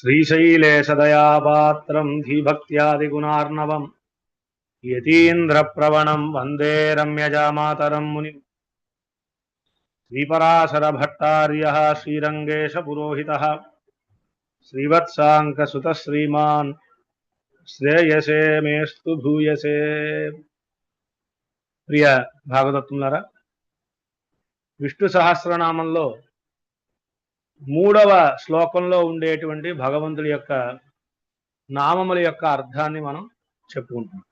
శ్రీశైలేశదయాపాత్రం ధీభక్త్యాదిగుణార్ణవం యతీంద్రప్రవణం వందే రమ్యజామాతరం ముని. శ్రీపరాశరభట్టార్య శ్రీరంగేశపురోహిత శ్రీవత్సాంకసుత శ్రీమాన్ శ్రేయసే మేస్తు భూయసే. ప్రియ భాగవతత్ములారా విష్ణు సహస్రనామంలో మూడవ శ్లోకంలో ఉండేటువంటి భగవంతుడి యొక్క నామముల యొక్క అర్థాన్ని మనం చెప్పుకుంటున్నాం.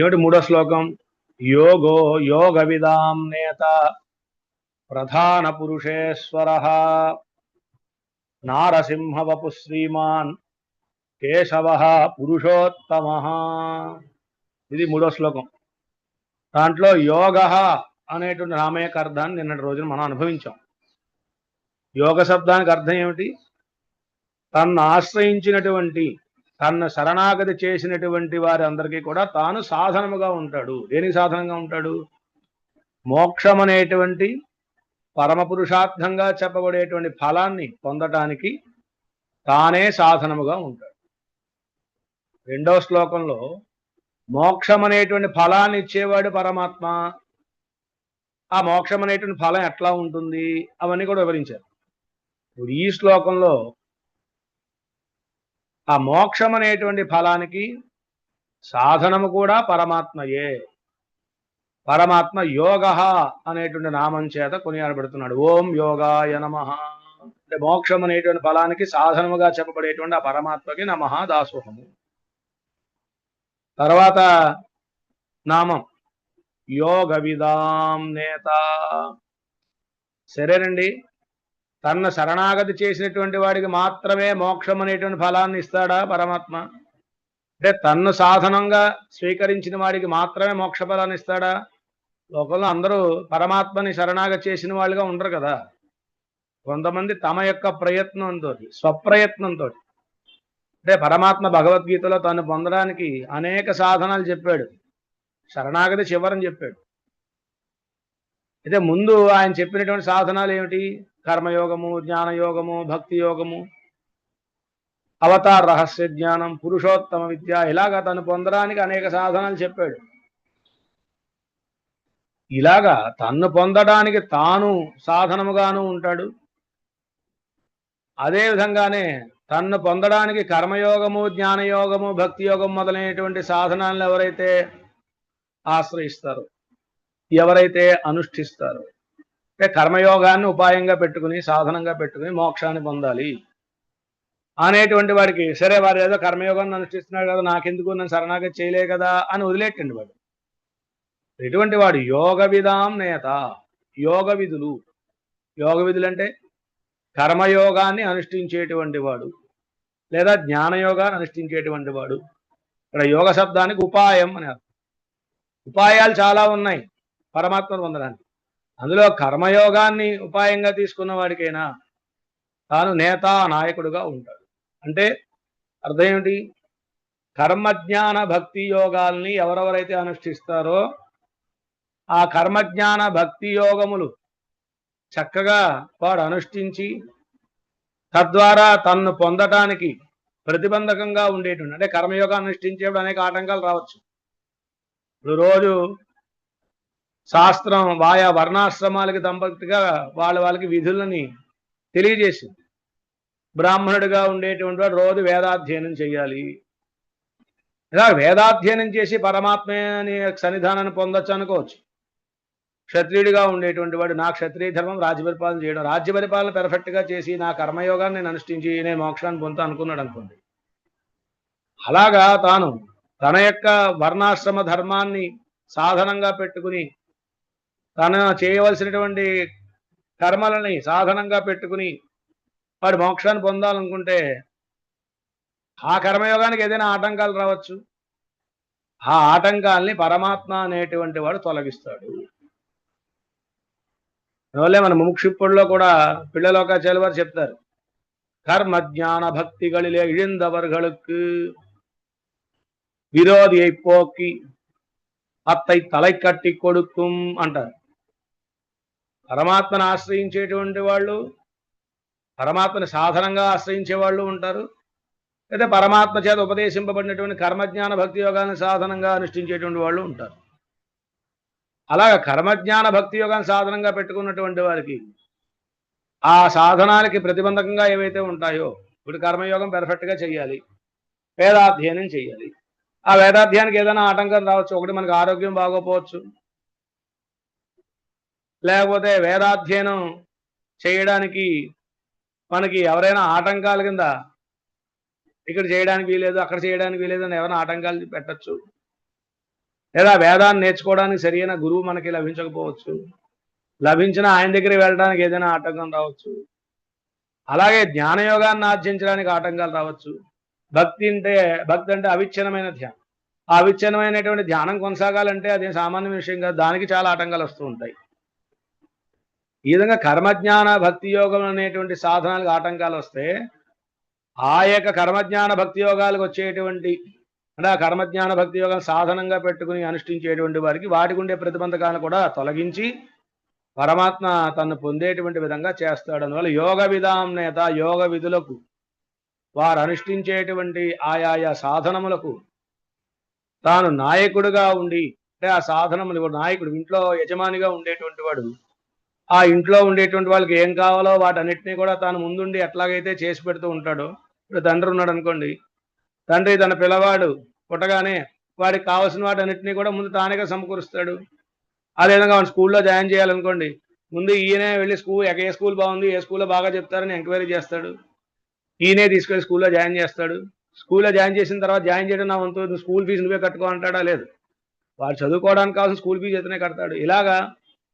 ఏమిటి మూడో శ్లోకం? యోగో యోగ విదాం నేత ప్రధాన పురుషేశ్వర నారసింహవపు శ్రీమాన్ కేశవ పురుషోత్తమ. ఇది మూడో శ్లోకం. దాంట్లో యోగ అనేటువంటి నామయక అర్థాన్ని నిన్నటి రోజున మనం అనుభవించాం. యోగ శబ్దానికి అర్థం ఏమిటి? తన్ను ఆశ్రయించినటువంటి తన్ను శరణాగతి చేసినటువంటి వారి అందరికీ కూడా తాను సాధనముగా ఉంటాడు. దేనికి సాధనంగా ఉంటాడు? మోక్షం అనేటువంటి పరమ పురుషార్థంగా చెప్పబడేటువంటి ఫలాన్ని పొందటానికి తానే సాధనముగా ఉంటాడు. రెండవ శ్లోకంలో మోక్షం అనేటువంటి ఫలాన్ని ఇచ్చేవాడు పరమాత్మ. ఆ మోక్షం అనేటువంటి ఫలం ఎట్లా ఉంటుంది? అవన్నీ కూడా వివరించారు. ఇప్పుడు ఈ శ్లోకంలో ఆ మోక్షం అనేటువంటి ఫలానికి సాధనము కూడా పరమాత్మయే. పరమాత్మ యోగ అనేటువంటి నామం చేత కొనియాడబడుతున్నాడు. ఓం యోగాయ నమ. అంటే మోక్షం అనేటువంటి ఫలానికి సాధనముగా చెప్పబడేటువంటి ఆ పరమాత్మకి నమ దాసోహము. తర్వాత నామం యోగ విదాం నేత. సరేనండి. తన శరణాగతి చేసినటువంటి వాడికి మాత్రమే మోక్షం అనేటువంటి ఫలాన్ని ఇస్తాడా పరమాత్మ? అంటే తన్ను సాధనంగా స్వీకరించిన వాడికి మాత్రమే మోక్ష ఫలాన్ని ఇస్తాడా? లోకంలో అందరూ పరమాత్మని శరణాగతి చేసిన వాళ్ళుగా ఉండరు కదా. కొంతమంది తమ యొక్క ప్రయత్నంతో స్వప్రయత్నంతో. అంటే పరమాత్మ భగవద్గీతలో తను పొందడానికి అనేక సాధనాలు చెప్పాడు. శరణాగతి చివరని చెప్పాడు. అయితే ముందు ఆయన చెప్పినటువంటి సాధనాలు ఏమిటి? కర్మయోగము జ్ఞానయోగము భక్తి యోగము అవతార రహస్య జ్ఞానం పురుషోత్తమ విద్య ఇలాగా తను పొందడానికి అనేక సాధనాలు చెప్పాడు. ఇలాగా తన్ను పొందడానికి తాను సాధనముగాను ఉంటాడు. అదే విధంగానే తన్ను పొందడానికి కర్మయోగము జ్ఞానయోగము భక్తి యోగం మొదలైనటువంటి సాధనాలను ఎవరైతే ఆశ్రయిస్తారో ఎవరైతే అనుష్ఠిస్తారో అంటే కర్మయోగాన్ని ఉపాయంగా పెట్టుకుని సాధనంగా పెట్టుకుని మోక్షాన్ని పొందాలి. అనేటువంటి వాడికి సరే వారు ఏదో కర్మయోగాన్ని అనుష్ఠిస్తున్నాడు కదా నాకెందుకు నన్ను శరణాగతి చేయలే కదా అని వదిలేటండి వాడు. ఎటువంటి వాడు యోగ విధాం నేత యోగ విధులు. యోగ విధులు అంటే కర్మయోగాన్ని అనుష్ఠించేటువంటి వాడు లేదా జ్ఞానయోగాన్ని అనుష్ఠించేటువంటి వాడు. ఇక్కడ యోగ శబ్దానికి ఉపాయం అని అర్థం. ఉపాయాలు చాలా ఉన్నాయి. పరమాత్మను పొందడానికి. అందులో కర్మయోగాన్ని ఉపాయంగా తీసుకున్న వాడికైనా తాను నేత నాయకుడుగా ఉంటాడు. అంటే అర్థం ఏమిటి? కర్మజ్ఞాన భక్తి యోగాల్ని ఎవరెవరైతే అనుష్ఠిస్తారో ఆ కర్మజ్ఞాన భక్తి యోగములు చక్కగా వాడు అనుష్ఠించి తద్వారా తన్ను పొందటానికి ప్రతిబంధకంగా ఉండేటువంటి అంటే కర్మయోగాన్ని అనుష్ఠించేప్పుడు అనేక ఆటంకాలు రావచ్చు. ఇప్పుడు రోజు శాస్త్రం వాయా వర్ణాశ్రమాలకి దంపతిగా వాళ్ళ వాళ్ళకి విధులని తెలియజేసింది. బ్రాహ్మణుడిగా ఉండేటువంటి వాడు రోజు వేదాధ్యయనం చేయాలి ఇలా వేదాధ్యయనం చేసి పరమాత్మే అని సన్నిధానాన్ని పొందొచ్చు అనుకోవచ్చు. క్షత్రియుడిగా ఉండేటువంటి వాడు నా క్షత్రియ ధర్మం రాజ్య పరిపాలన చేయడం రాజ్య పరిపాలన పెర్ఫెక్ట్గా చేసి నా కర్మయోగాన్ని నేను అనుష్ఠించి నేను మోక్షాన్ని పొందుతా అనుకున్నాడు అనుకోండి. అలాగా తాను తన యొక్క వర్ణాశ్రమ ధర్మాన్ని సాధనంగా పెట్టుకుని తన చేయవలసినటువంటి కర్మలని సాధనంగా పెట్టుకుని వాడు మోక్షాన్ని పొందాలనుకుంటే ఆ కర్మయోగానికి ఏదైనా ఆటంకాలు రావచ్చు ఆ ఆటంకాల్ని పరమాత్మ అనేటువంటి వాడు తొలగిస్తాడు అందువల్లే మన ముముక్షిప్పుడులో కూడా పిల్లలోకాచార్య వారు చెప్తారు கர்ம ஞான பக்திகளிலே இழிந்தவர்களுக்கு விரோதியை போக்கி అత్తై తలై కట్టి కొడుకుం అంటారు పరమాత్మను ఆశ్రయించేటువంటి వాళ్ళు పరమాత్మని సాధనంగా ఆశ్రయించే వాళ్ళు ఉంటారు. లేదా పరమాత్మ చేత ఉపదేశింపబడినటువంటి కర్మజ్ఞాన భక్తి యోగాన్ని సాధనంగా అనుష్ఠించేటువంటి వాళ్ళు ఉంటారు. అలాగ కర్మజ్ఞాన భక్తి యోగాన్ని సాధనంగా పెట్టుకున్నటువంటి వారికి ఆ సాధనానికి ప్రతిబంధకంగా ఏవైతే ఉంటాయో ఇప్పుడు కర్మయోగం పెర్ఫెక్ట్గా చేయాలి వేదాధ్యయనం చేయాలి ఆ వేదాధ్యానికి ఏదైనా ఆటంకం రావచ్చు ఒకటి మనకు ఆరోగ్యం బాగోపోవచ్చు లేకపోతే వేదాధ్యయనం చేయడానికి మనకి ఎవరైనా ఆటంకాల కింద ఇక్కడ చేయడానికి వీలేదు అక్కడ చేయడానికి వీలేదు అని ఎవరైనా ఆటంకాలు పెట్టచ్చు. లేదా వేదాన్ని నేర్చుకోవడానికి సరైన గురువు మనకి లభించకపోవచ్చు. లభించిన ఆయన దగ్గర వెళ్ళడానికి ఏదైనా ఆటంకం రావచ్చు. అలాగే జ్ఞానయోగాన్ని ఆర్జించడానికి ఆటంకాలు రావచ్చు. భక్తి అంటే భక్తి అంటే అవిచ్ఛిన్నమైన ధ్యానం. ఆ అవిచ్ఛిన్నమైనటువంటి ధ్యానం కొనసాగాలంటే అది సామాన్య విషయం కాదు. దానికి చాలా ఆటంకాలు వస్తూ ఉంటాయి. ఈ విధంగా కర్మజ్ఞాన భక్తి యోగం అనేటువంటి సాధనాలకు ఆటంకాలు వస్తే ఆ యొక్క కర్మజ్ఞాన భక్తి యోగాలకు వచ్చేటువంటి అంటే ఆ కర్మజ్ఞాన భక్తి యోగం సాధనంగా పెట్టుకుని అనుష్ఠించేటువంటి వారికి వాటికి ఉండే ప్రతిబంధకాలను కూడా తొలగించి పరమాత్మ తను పొందేటువంటి విధంగా చేస్తాడు అందువల్ల యోగ విధాం నేత యోగ విధులకు వారు అనుష్ఠించేటువంటి ఆయాయా సాధనములకు తాను నాయకుడుగా ఉండి అంటే ఆ సాధనములు నాయకుడు ఇంట్లో యజమానిగా ఉండేటువంటి వాడు ఆ ఇంట్లో ఉండేటువంటి వాళ్ళకి ఏం కావాలో వాటన్నిటినీ కూడా తాను ముందుండి ఎట్లాగైతే చేసి పెడుతూ ఉంటాడో ఇప్పుడు తండ్రి ఉన్నాడు అనుకోండి తండ్రి తన పిల్లవాడు పుట్టగానే వాడికి కావాల్సిన వాటన్నిటినీ కూడా ముందు తానేగా సమకూరుస్తాడు. అదేవిధంగా వాడు స్కూల్లో జాయిన్ చేయాలనుకోండి ముందు ఈయనే వెళ్ళి స్కూల్ ఏ స్కూల్ బాగుంది ఏ స్కూల్లో బాగా చెప్తారని ఎంక్వైరీ చేస్తాడు. ఈయనే తీసుకెళ్ళి స్కూల్లో జాయిన్ చేస్తాడు. స్కూల్లో జాయిన్ చేసిన తర్వాత జాయిన్ చేయడం నా వంతు స్కూల్ ఫీజు నువ్వే కట్టుకో అంటాడా? లేదు. వాడు చదువుకోవడానికి కావాల్సిన స్కూల్ ఫీజు ఇతనే కడతాడు. ఇలాగా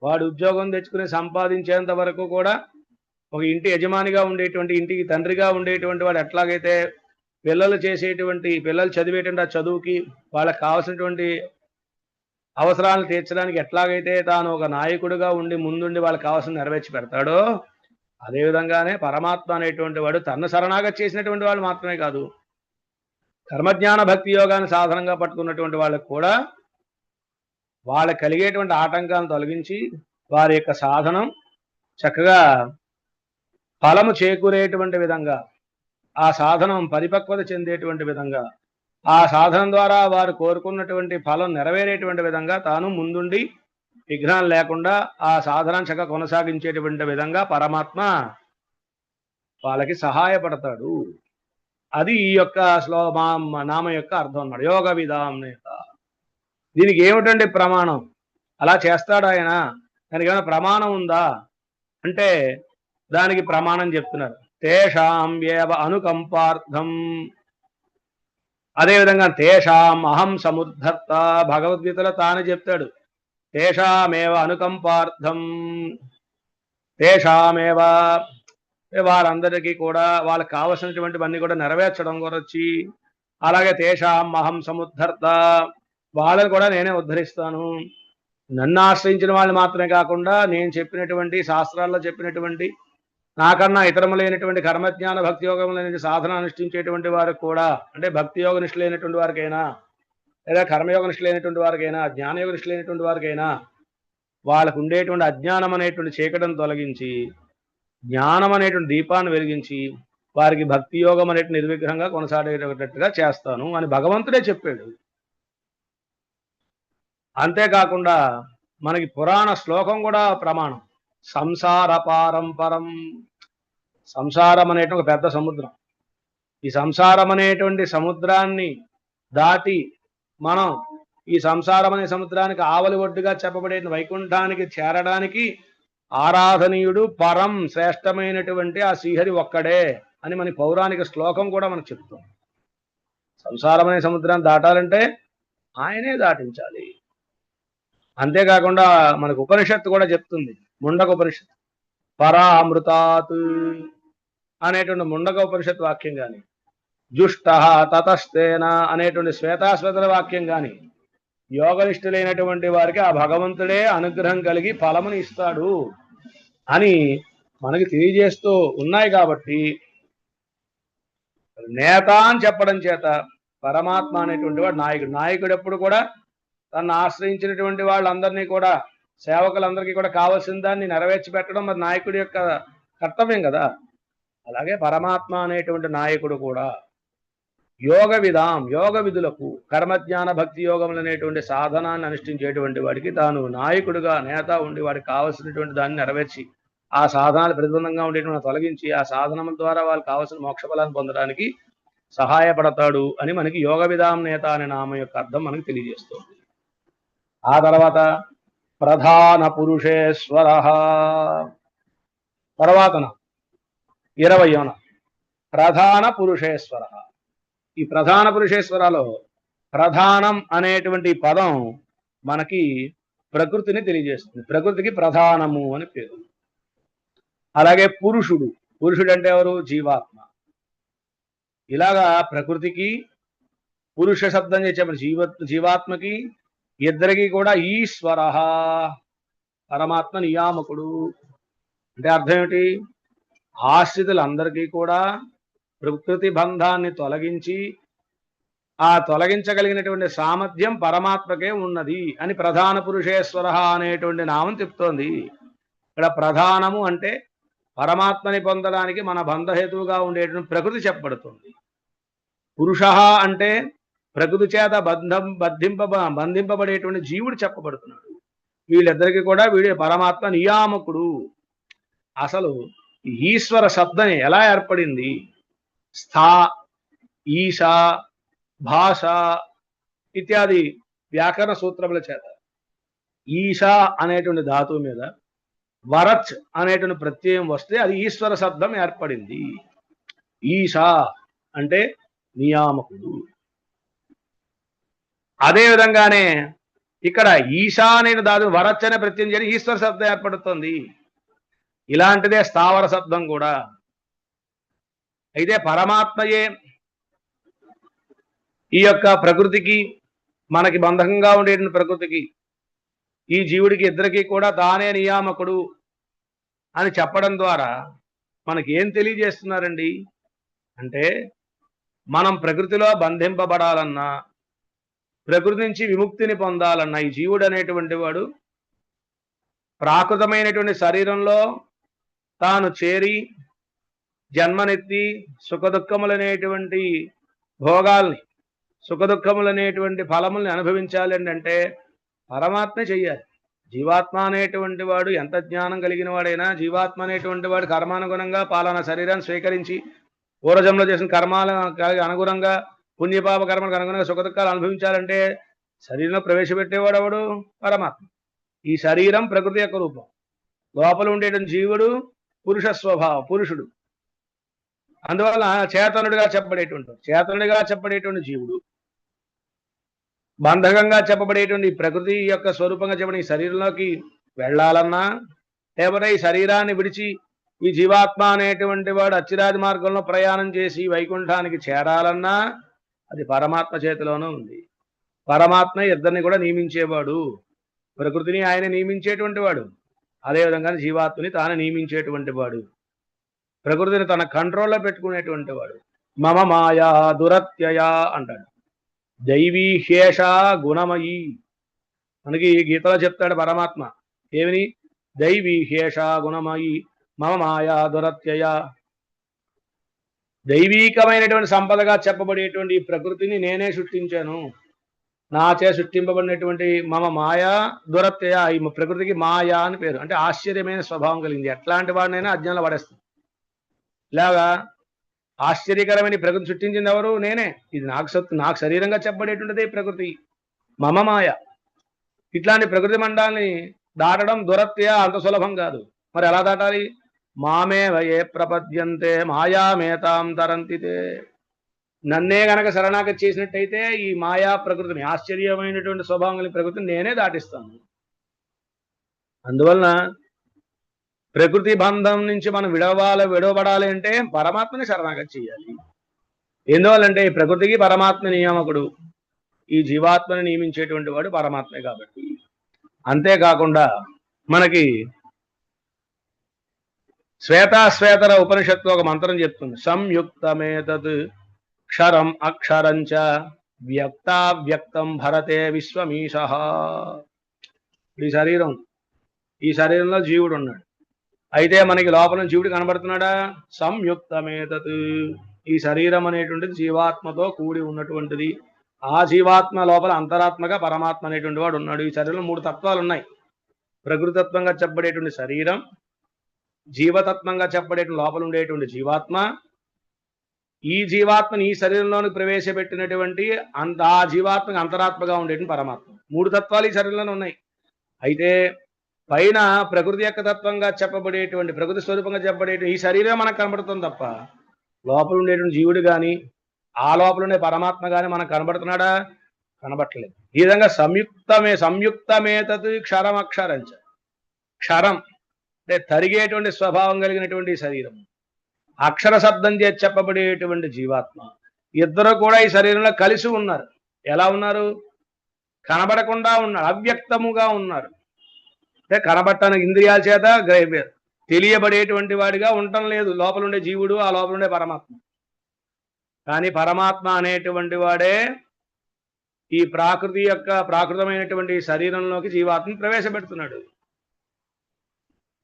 వాడు ఉద్యోగం తెచ్చుకుని సంపాదించేంత వరకు కూడా ఒక ఇంటి యజమానిగా ఉండేటువంటి ఇంటికి తండ్రిగా ఉండేటువంటి వాడు ఎట్లాగైతే పిల్లలు చేసేటువంటి పిల్లలు చదివేటువంటి ఆ చదువుకి వాళ్ళకి కావాల్సినటువంటి అవసరాలను తీర్చడానికి ఎట్లాగైతే తాను ఒక నాయకుడిగా ఉండి ముందుండి వాళ్ళకి కావాల్సిన నెరవేర్చి పెడతాడో అదేవిధంగానే పరమాత్మ అనేటువంటి వాడు తన శరణాగతి చేసినటువంటి వాళ్ళు మాత్రమే కాదు కర్మజ్ఞాన భక్తి యోగాన్ని సాధనంగా పట్టుకున్నటువంటి వాళ్ళకు కూడా వాళ్ళకి కలిగేటువంటి ఆటంకాలను తొలగించి వారి యొక్క సాధనం చక్కగా ఫలము చేకూరేటువంటి విధంగా ఆ సాధనం పరిపక్వత చెందేటువంటి విధంగా ఆ సాధనం ద్వారా వారు కోరుకున్నటువంటి ఫలం నెరవేరేటువంటి విధంగా తాను ముందుండి విఘ్నాలు లేకుండా ఆ సాధనం చక్కగా కొనసాగించేటువంటి విధంగా పరమాత్మ వాళ్ళకి సహాయపడతాడు. అది ఈ యొక్క శ్లోమా నామ యొక్క అర్థం అన్నమాట. యోగ విధానం దీనికి ఏమిటండి ప్రమాణం? అలా చేస్తాడు ఆయన? దానికి ఏమైనా ప్రమాణం ఉందా? అంటే దానికి ప్రమాణం చెప్తున్నారు. తేషాం ఏవ అనుకంపార్థం. అదేవిధంగా తేషాం అహం సముద్ధర్త భగవద్గీతలో తాను చెప్తాడు. తేషామేవ అనుకంపార్థం. తేషామేవ వారందరికీ కూడా వాళ్ళకి కావలసినటువంటివన్నీ కూడా నెరవేర్చడం గురించి అలాగే తేషాం అహం సముద్ధర్త. వాళ్ళని కూడా నేనే ఉద్ధరిస్తాను. నన్ను ఆశ్రయించిన వాళ్ళు మాత్రమే కాకుండా నేను చెప్పినటువంటి శాస్త్రాల్లో చెప్పినటువంటి నాకన్నా ఇతరములైనటువంటి కర్మజ్ఞాన భక్తి యోగములైన సాధన అనుష్ఠించేటువంటి వారికి కూడా అంటే భక్తి యోగ నిష్ఠులైనటువంటి వారికైనా లేదా కర్మయోగ నిష్ఠులైనటువంటి వారికైనా జ్ఞానయోగ నిష్ఠులైనటువంటి వారికైనా వాళ్ళకు ఉండేటువంటి అజ్ఞానం అనేటువంటి చీకటిని తొలగించి జ్ఞానం అనేటువంటి దీపాన్ని వెలిగించి వారికి భక్తి యోగం అనేటువంటి నిర్విగ్రహంగా కొనసాగేటట్టుగా చేస్తాను అని భగవంతుడే చెప్పాడు. అంతేకాకుండా మనకి పురాణ శ్లోకం కూడా ప్రమాణం. సంసార పారంపరం. సంసారం అనేటువంటి ఒక పెద్ద సముద్రం. ఈ సంసారం అనేటువంటి సముద్రాన్ని దాటి మనం ఈ సంసారం అనే సముద్రానికి ఆవలి ఒడ్డుగా చెప్పబడే వైకుంఠానికి చేరడానికి ఆరాధనీయుడు పరం శ్రేష్టమైనటువంటి ఆ శ్రీహరి ఒక్కడే అని మన పౌరాణిక శ్లోకం కూడా మనకు చెప్తుంది. సంసారం అనే సముద్రాన్ని దాటాలంటే ఆయనే దాటించాలి. అంతేకాకుండా మనకు ఉపనిషత్తు కూడా చెప్తుంది ముండక ఉపనిషత్తు. పరామృతాత్ అనేటువంటి ముండక ఉపనిషత్ వాక్యం కానీ జుష్ట తతస్తేన అనేటువంటి శ్వేతాశ్వేతల వాక్యం కానీ యోగనిష్ఠులైనటువంటి వారికి ఆ భగవంతుడే అనుగ్రహం కలిగి ఫలమును ఇస్తాడు అని మనకి తెలియజేస్తూ ఉన్నాయి కాబట్టి నేత అని చెప్పడం చేత పరమాత్మ అనేటువంటి వాడు నాయకుడు. నాయకుడు ఎప్పుడు కూడా తను ఆశ్రయించినటువంటి వాళ్ళందరినీ కూడా సేవకులందరికీ కూడా కావాల్సిన దాన్ని నెరవేర్చి పెట్టడం మరి నాయకుడి యొక్క కర్తవ్యం కదా. అలాగే పరమాత్మ అనేటువంటి నాయకుడు కూడా యోగ విధాం యోగ విధులకు కర్మజ్ఞాన భక్తి యోగములు అనేటువంటి సాధనాన్ని అనుష్ఠించేటువంటి వాడికి తాను నాయకుడిగా నేత ఉండి వాడికి కావలసినటువంటి దాన్ని నెరవేర్చి ఆ సాధనాలు ప్రతిబంధంగా ఉండేటువంటి తొలగించి ఆ సాధనముల ద్వారా వాళ్ళు కావలసిన మోక్ష ఫలాన్ని పొందడానికి సహాయపడతాడు అని మనకి యోగ విధాం నేత అనే నామం యొక్క అర్థం మనకు తెలియజేస్తుంది. ఆ తర్వాత ప్రధాన పురుషేశ్వర. తర్వాతన ఇరవయోన ప్రధాన పురుషేశ్వర. ఈ ప్రధాన పురుషేశ్వరలో ప్రధానం అనేటువంటి పదం మనకి ప్రకృతిని తెలియజేస్తుంది. ప్రకృతికి ప్రధానము అని పేరు. అలాగే పురుషుడు పురుషుడు అంటే ఎవరు? జీవాత్మ. ఇలాగా ప్రకృతికి పురుష శబ్దం చేసే జీవ జీవాత్మకి ఇద్దరికి కూడా ఈశ్వర. పరమాత్మ నియామకుడు. అంటే అర్థం ఏమిటి? ఆశ్రితులందరికీ కూడా ప్రకృతి బంధాన్ని తొలగించి ఆ తొలగించగలిగినటువంటి సామర్థ్యం పరమాత్మకే ఉన్నది అని ప్రధాన పురుషేశ్వర అనేటువంటి నామం చెప్తోంది. ఇక్కడ ప్రధానము అంటే పరమాత్మని పొందడానికి మన బంధహేతువుగా ఉండేటువంటి ప్రకృతి చెప్పబడుతుంది. పురుష అంటే ప్రకృతి చేత బంధం బంధింప బంధింపబడేటువంటి జీవుడు చెప్పబడుతున్నాడు. వీళ్ళిద్దరికీ కూడా వీడే పరమాత్మ నియామకుడు. అసలు ఈశ్వర శబ్దం ఎలా ఏర్పడింది? స్థా ఈశ భాష ఇత్యాది వ్యాకరణ సూత్రముల చేత. ఈశ అనేటువంటి ధాతువు మీద వరచ్ అనేటువంటి ప్రత్యయం వస్తే అది ఈశ్వర శబ్దం ఏర్పడింది. ఈశ అంటే నియామకుడు. అదే విధంగానే ఇక్కడ ఈశా దాదు దాని వరచ్ అనే ప్రత్యయం ఈశ్వర శబ్దం ఏర్పడుతుంది. ఇలాంటిదే స్థావర శబ్దం కూడా. అయితే పరమాత్మయే ఈ యొక్క ప్రకృతికి మనకి బంధకంగా ఉండేటువంటి ప్రకృతికి ఈ జీవుడికి ఇద్దరికి కూడా తానే నియామకుడు అని చెప్పడం ద్వారా మనకి ఏం తెలియజేస్తున్నారండి? అంటే మనం ప్రకృతిలో బంధింపబడాలన్నా ప్రకృతి నుంచి విముక్తిని పొందాలన్న ఈ జీవుడు అనేటువంటి వాడు ప్రాకృతమైనటువంటి శరీరంలో తాను చేరి జన్మనెత్తి సుఖదుఖములనేటువంటి భోగాల్ని సుఖదుఖములనేటువంటి ఫలముల్ని అనుభవించాలి అంటే పరమాత్మ చెయ్యాలి. జీవాత్మ అనేటువంటి వాడు ఎంత జ్ఞానం కలిగిన వాడైనా జీవాత్మ అనేటువంటి వాడు కర్మానుగుణంగా పాలన శరీరాన్ని స్వీకరించి పూర్వజంలో చేసిన కర్మాల అనుగుణంగా పుణ్యపాప కర్మలకు అనుగుణంగా సుఖదుఖాలు అనుభవించాలంటే శరీరంలో ప్రవేశపెట్టేవాడు ఎవడు పరమాత్మ. ఈ శరీరం ప్రకృతి యొక్క రూపం. లోపల ఉండేటువంటి జీవుడు పురుష స్వభావం పురుషుడు. అందువల్ల చేతనుడిగా చెప్పబడేటువంటి చేతనుడిగా చెప్పబడేటువంటి జీవుడు బంధకంగా చెప్పబడేటువంటి ప్రకృతి యొక్క స్వరూపంగా చెప్పిన ఈ శరీరంలోకి వెళ్ళాలన్నా లేకపోతే ఈ శరీరాన్ని విడిచి ఈ జీవాత్మ అనేటువంటి వాడు అచ్చిరాది మార్గంలో ప్రయాణం చేసి వైకుంఠానికి చేరాలన్నా అది పరమాత్మ చేతిలోనూ ఉంది. పరమాత్మ ఇద్దరిని కూడా నియమించేవాడు. ప్రకృతిని ఆయన నియమించేటువంటి వాడు. అదేవిధంగా జీవాత్మని తాను నియమించేటువంటి వాడు. ప్రకృతిని తన కంట్రోల్లో పెట్టుకునేటువంటి వాడు. మమ మాయా దురత్యయ అంటాడు. దైవీ గుణమయి. మనకి గీతలో చెప్తాడు పరమాత్మ. ఏమిని? దైవీ గుణమయి. మమ మాయా దురత్యయ. దైవీకమైనటువంటి సంపదగా చెప్పబడేటువంటి ప్రకృతిని నేనే సృష్టించాను. నాచే సృష్టింపబడినటువంటి మమ మాయా దురత్యయ ఈ ప్రకృతికి మాయా అని పేరు. అంటే ఆశ్చర్యమైన స్వభావం కలిగింది. ఎట్లాంటి వాడినైనా అజ్ఞానంలో పడేస్తాను ఇలాగా ఆశ్చర్యకరమైన ప్రకృతి సృష్టించింది ఎవరు? నేనే. ఇది నాకు సత్తు నాకు శరీరంగా చెప్పబడేటువంటిది ప్రకృతి. మమ మాయ. ఇట్లాంటి ప్రకృతి మండాల్ని దాటడం దురత్య అంత సులభం కాదు. మరి ఎలా దాటాలి? మామే వయే ప్రపద్యంతే మాయామేతాం తరంతితే నన్నే గనక శరణాగతి చేసినట్టయితే ఈ మాయా ప్రకృతిని ఆశ్చర్యమైనటువంటి స్వభావం కలిగిన ప్రకృతిని నేనే దాటిస్తాను. అందువలన ప్రకృతి బంధం నుంచి మనం విడవాలి విడవబడాలి అంటే పరమాత్మని శరణాగతి చేయాలి. ఎందువల్లంటే ఈ ప్రకృతికి పరమాత్మ నియామకుడు ఈ జీవాత్మని నియమించేటువంటి వాడు పరమాత్మే కాబట్టి. అంతేకాకుండా మనకి శ్వేతాశ్వేతర ఉపనిషత్తు ఒక మంత్రం చెప్తుంది. సంయుక్తమేతత్ క్షరం అక్షరంచ వ్యక్తావ్యక్తం భరతే విశ్వమీశ. ఈ శరీరం ఈ శరీరంలో జీవుడు ఉన్నాడు. అయితే మనకి లోపల జీవుడు కనబడుతున్నాడా? సంయుక్తమేతత్. ఈ శరీరం అనేటువంటిది జీవాత్మతో కూడి ఉన్నటువంటిది. ఆ జీవాత్మ లోపల అంతరాత్మగా పరమాత్మ అనేటువంటి వాడు ఉన్నాడు. ఈ శరీరంలో మూడు తత్వాలు ఉన్నాయి. ప్రకృతత్వంగా చెప్పబడేటువంటి శరీరం జీవతత్వంగా చెప్పబడేటువంటి లోపల ఉండేటువంటి జీవాత్మ ఈ జీవాత్మని ఈ శరీరంలోనికి ప్రవేశపెట్టినటువంటి అంత ఆ జీవాత్మకి అంతరాత్మగా ఉండేటువంటి పరమాత్మ. మూడు తత్వాలు ఈ శరీరంలోనే ఉన్నాయి. అయితే పైన ప్రకృతి యొక్క తత్వంగా చెప్పబడేటువంటి ప్రకృతి స్వరూపంగా చెప్పబడేటువంటి ఈ శరీరం మనకు కనబడుతుంది తప్ప లోపల ఉండేటువంటి జీవుడు కానీ ఆ లోపల ఉండే పరమాత్మ కానీ మనకు కనబడుతున్నాడా? కనబట్టలేదు. ఈ విధంగా సంయుక్తమే సంయుక్తమేతత్ అక్షరం క్షరం. అంటే తరిగేటువంటి స్వభావం కలిగినటువంటి శరీరం. అక్షర శబ్దం చేసి చెప్పబడేటువంటి జీవాత్మ. ఇద్దరు కూడా ఈ శరీరంలో కలిసి ఉన్నారు. ఎలా ఉన్నారు? కనబడకుండా ఉన్నారు అవ్యక్తముగా ఉన్నారు. అంటే కనబట్టడానికి ఇంద్రియాల చేత గ్రహ- తెలియబడేటువంటి వాడిగా ఉండటం లేదు. లోపల ఉండే జీవుడు ఆ లోపల ఉండే పరమాత్మ. కానీ పరమాత్మ అనేటువంటి వాడే ఈ ప్రాకృతి యొక్క ప్రాకృతమైనటువంటి శరీరంలోకి జీవాత్మను ప్రవేశపెడుతున్నాడు.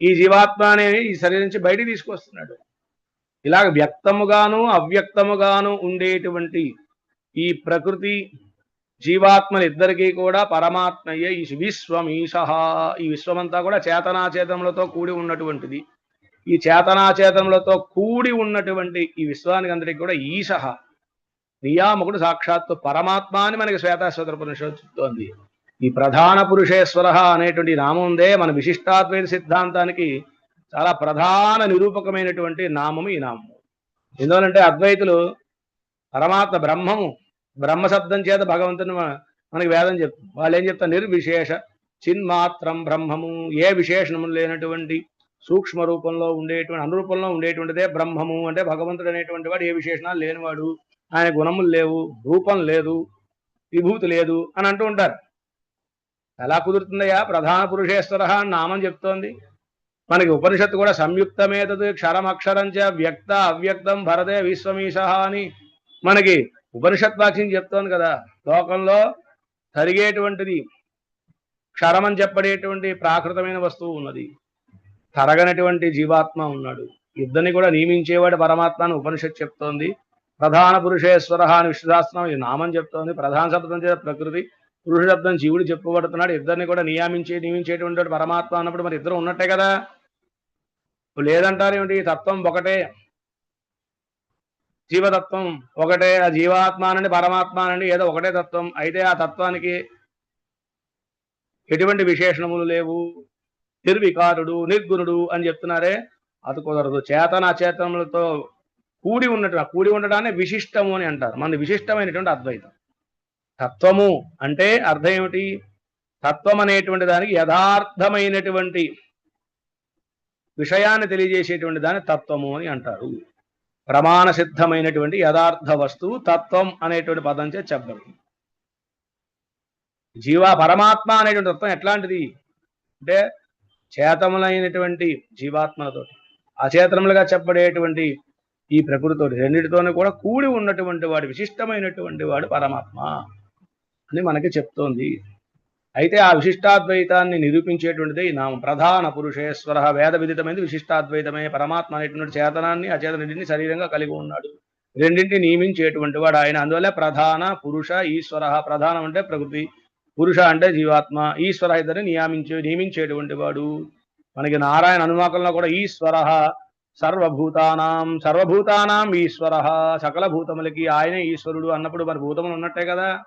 ఈ జీవాత్మ అనేది ఈ శరీరం నుంచి బయటికి తీసుకొస్తున్నాడు. ఇలాగ వ్యక్తముగాను అవ్యక్తముగాను ఉండేటువంటి ఈ ప్రకృతి జీవాత్మలు ఇద్దరికీ కూడా పరమాత్మయ్యే ఈ విశ్వం ఈ విశ్వమంతా కూడా చేతనాచేతములతో కూడి ఉన్నటువంటిది. ఈ చేతనాచేతములతో కూడి ఉన్నటువంటి ఈ విశ్వానికి అందరికీ కూడా ఈశ. నియామకుడు సాక్షాత్తు పరమాత్మ అని మనకి శ్వేతాశ్వతర పురుషుడు చెప్తోంది. ఈ ప్రధాన పురుషేశ్వర అనేటువంటి నామం ఉందే మన విశిష్టాద్వైత సిద్ధాంతానికి చాలా ప్రధాన నిరూపకమైనటువంటి నామము ఈ నామము. ఎందువలంటే అద్వైతులు పరమాత్మ బ్రహ్మము బ్రహ్మ శబ్దం చేత భగవంతుని మనకి వేదం చెప్తుంది వాళ్ళు ఏం చెప్తారు? నిర్విశేష చిన్మాత్రం బ్రహ్మము ఏ విశేషణము లేనటువంటి సూక్ష్మ రూపంలో ఉండేటువంటి అనురూపంలో ఉండేటువంటిదే బ్రహ్మము అంటే భగవంతుడు అనేటువంటి వాడు ఏ విశేషణాలు లేనివాడు ఆయన గుణములు లేవు రూపం లేదు విభూతి లేదు అని అంటూ ఉంటారు. ఎలా కుదురుతుందయ్యా? ప్రధాన పురుషేశ్వర అని నామం చెప్తోంది. మనకి ఉపనిషత్తు కూడా సంయుక్తమేతది క్షరమక్షరంచ చ వ్యక్త అవ్యక్తం భరతే విశ్వమీశ అని మనకి ఉపనిషత్ వాక్యం చెప్తోంది కదా. లోకంలో తరిగేటువంటిది క్షరమని చెప్పడేటువంటి ప్రాకృతమైన వస్తువు ఉన్నది. తరగనటువంటి జీవాత్మ ఉన్నాడు. ఇద్దరిని కూడా నియమించేవాడు పరమాత్మ అని ఉపనిషత్ చెప్తోంది. ప్రధాన పురుషేశ్వర అని విశ్వశాస్త్రం ఈ నామం చెప్తోంది. ప్రధాన శబ్దం చేత ప్రకృతి పురుషుడబ్దం జీవుడు చెప్పబడుతున్నాడు. ఇద్దరిని కూడా నియామించే నియమించేటువంటి పరమాత్మ అన్నప్పుడు మరి ఇద్దరు ఉన్నట్టే కదా? లేదంటారు ఏమిటి? తత్వం ఒకటే. జీవతత్వం ఒకటే. ఆ జీవాత్మ అనండి పరమాత్మ అనండి ఏదో ఒకటే తత్వం. అయితే ఆ తత్వానికి ఎటువంటి విశేషణములు లేవు? నిర్వికారుడు నిర్గుణుడు అని చెప్తున్నారే. అది కుదరదు. చేతన అచేతనములతో కూడి ఉన్నట్టు కూడి ఉండడాన్ని విశిష్టము అని అంటారు. మన విశిష్టమైనటువంటి అద్వైతం. తత్వము అంటే అర్థం ఏమిటి? తత్వం అనేటువంటి దానికి యథార్థమైనటువంటి విషయాన్ని తెలియజేసేటువంటి దాన్ని తత్వము అని అంటారు. ప్రమాణ సిద్ధమైనటువంటి యథార్థ వస్తువు తత్వం అనేటువంటి పదం చే చెప్పబడింది జీవ పరమాత్మ అనేటువంటి తత్వం ఎట్లాంటిది? అంటే చేతములైనటువంటి జీవాత్మలతో అచేతనములుగా చెప్పబడేటువంటి ఈ ప్రకృతితో రెండిటితోనే కూడా కూడి ఉన్నటువంటి వాడు విశిష్టమైనటువంటి వాడు పరమాత్మ. అని మనకి చెప్తోంది. అయితే ఆ విశిష్టాద్వైతాన్ని నిరూపించేటువంటిదే నా ప్రధాన పురుషేశ్వర వేద విదితమైనది విశిష్టాద్వైతమే. పరమాత్మ అనేటువంటి చేతనాన్ని అచేతనుడిని శరీరంగా కలిగి ఉన్నాడు. రెండింటిని నియమించేటువంటి వాడు ఆయన. అందువల్ల ప్రధాన పురుష ఈశ్వర. ప్రధానం అంటే ప్రకృతి. పురుష అంటే జీవాత్మ. ఈశ్వర ఇద్దరిని నియమించే నియమించేటువంటి వాడు. మనకి నారాయణ అనుమాకంలో కూడా ఈశ్వర సర్వభూతానాం. సర్వభూతానాం ఈశ్వర. సకల భూతములకి ఆయనే ఈశ్వరుడు అన్నప్పుడు మరి భూతములు ఉన్నట్టే కదా.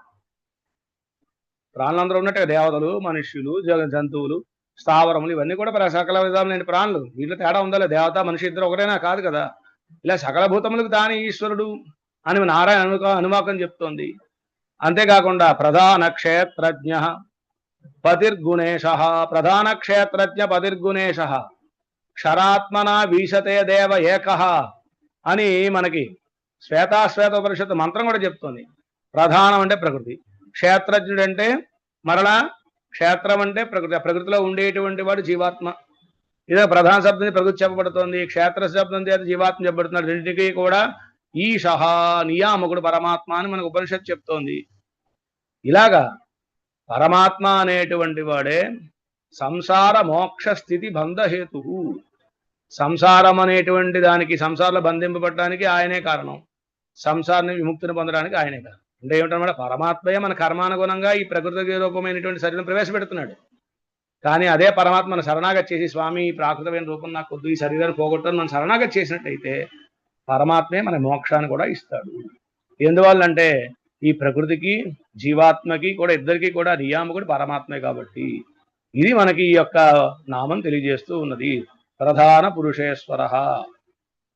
ప్రాణులందరూ ఉన్నట్టే దేవతలు మనుష్యులు జంతువులు స్థావరములు ఇవన్నీ కూడా ప్ర- సకల విధములైన ప్రాణులు. వీటిలో తేడా ఉందా దేవత మనిషి ఇద్దరు ఒకటేనా? కాదు కదా. ఇలా సకల భూతములకు తానే ఈశ్వరుడు అని నారాయణ అనుక అనువాకం చెప్తోంది. అంతేకాకుండా ప్రధాన క్షేత్రజ్ఞ పతిర్గుణేశ. ప్రధాన క్షేత్రజ్ఞ పతిర్గుణేశ. క్షరాత్మన వీశతే దేవ ఏక అని మనకి శ్వేతాశ్వేత ఉపనిషత్తు మంత్రం కూడా చెప్తుంది. ప్రధానం అంటే ప్రకృతి. క్షేత్రజ్ఞుడు అంటే మరలా క్షేత్రం అంటే ప్రకృతి ప్రకృతిలో ఉండేటువంటి వాడు జీవాత్మ. ఇదే ప్రధాన శబ్దం ప్రకృతి చెప్పబడుతోంది క్షేత్ర శబ్దం చేత జీవాత్మ చెప్పబడుతున్నాడు. రెండింటికి కూడా ఈశహ నియామకుడు పరమాత్మ అని మనకు ఉపనిషత్తు చెప్తోంది. ఇలాగా పరమాత్మ అనేటువంటి వాడే సంసార మోక్ష స్థితి బంధహేతు సంసారం అనేటువంటి దానికి సంసారంలో బంధింపబడటానికి ఆయనే కారణం. సంసారాన్ని విముక్తిని పొందడానికి ఆయనే కారణం. అంటే ఏమిటనమాట పరమాత్మయే మన కర్మానుగుణంగా ఈ ప్రకృతి రూపమైనటువంటి శరీరం ప్రవేశపెడుతున్నాడు. కానీ అదే పరమాత్మ మన శరణాగతి చేసి స్వామి ఈ ప్రాకృతమైన రూపం నాకు కొద్ది ఈ శరీరాన్ని పోగొట్టని మనం శరణాగతి చేసినట్టయితే పరమాత్మే మన మోక్షాన్ని కూడా ఇస్తాడు. ఎందువల్లంటే ఈ ప్రకృతికి జీవాత్మకి కూడా ఇద్దరికి కూడా నియామకుడు పరమాత్మే కాబట్టి ఇది మనకి ఈ యొక్క నామం తెలియజేస్తూ ఉన్నది. ప్రధాన పురుషేశ్వర.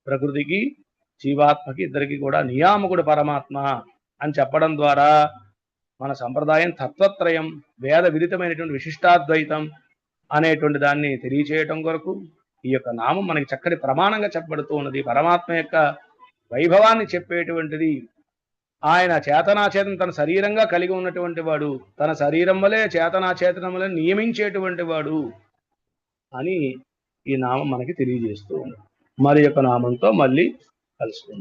ప్రకృతికి జీవాత్మకి ఇద్దరికి కూడా నియామకుడు పరమాత్మ. అని చెప్పడం ద్వారా మన సంప్రదాయం తత్వత్రయం వేద విదితమైనటువంటి విశిష్టాద్వైతం అనేటువంటి దాన్ని తెలియచేయటం కొరకు ఈ యొక్క నామం మనకి చక్కటి ప్రమాణంగా చెప్పబడుతూ ఉన్నది. పరమాత్మ యొక్క వైభవాన్ని చెప్పేటువంటిది ఆయన చేతనాచేతనం తన శరీరంగా కలిగి ఉన్నటువంటి వాడు తన శరీరం వలె చేతనాచేతనం వలె నియమించేటువంటి వాడు అని ఈ నామం మనకి తెలియజేస్తూ ఉంది. మరి యొక్క నామంతో మళ్ళీ కలుసుకుందాం.